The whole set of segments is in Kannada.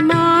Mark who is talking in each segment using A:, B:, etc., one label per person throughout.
A: my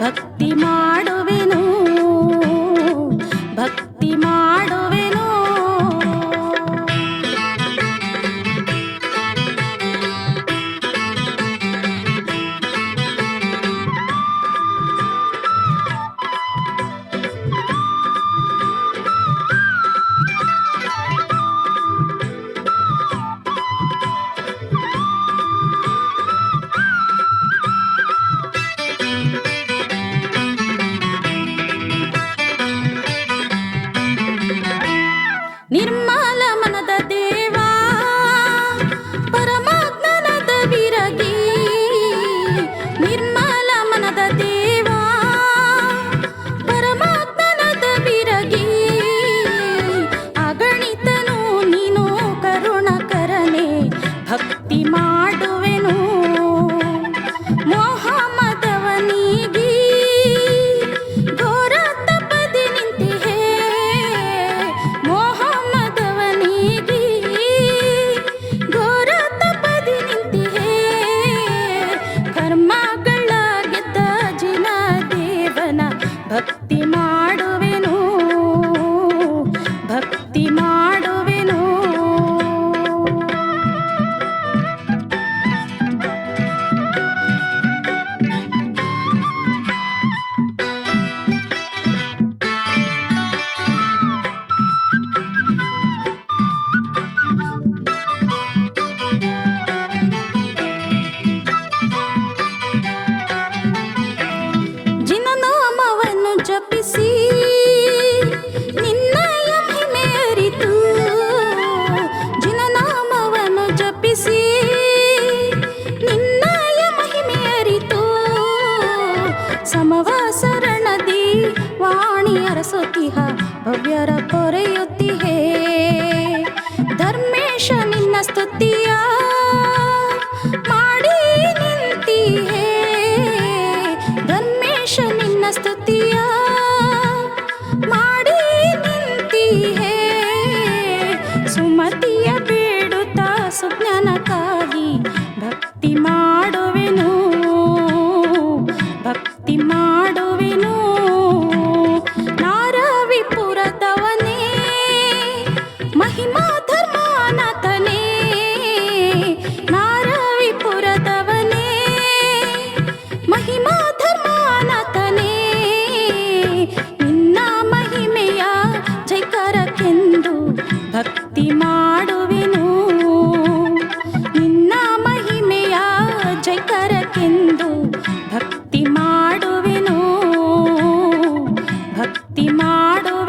A: Bak ನಿರ್ಮ ಹರಸುತ್ತಿಹ ಭವ್ಯರ ಪೊರೆಯುತ್ತಿಹೇ ಧರ್ಮೇಶ ನಿನ್ನ ಸ್ತುತಿಯ ಮಾಡಿ ನಿಂತಿಹೇ. ಧರ್ಮೇಶ ನಿನ್ನ ಸ್ತುತಿಯ ಮಾಡಿ ನಿಂತಿಹೇ. ಸುಮತಿಯ ಬೇಡುತ್ತಾ ಸುಜ್ಞಾನಕ್ಕಾಗಿ ಭಕ್ತಿ ಮಾಡುವೆನು. ನಿನ್ನ ಮಹಿಮೆಯ ಜೈಕರಕ್ಕೆಂದು ಭಕ್ತಿ ಮಾಡುವೆನು. ಭಕ್ತಿ ಮಾಡು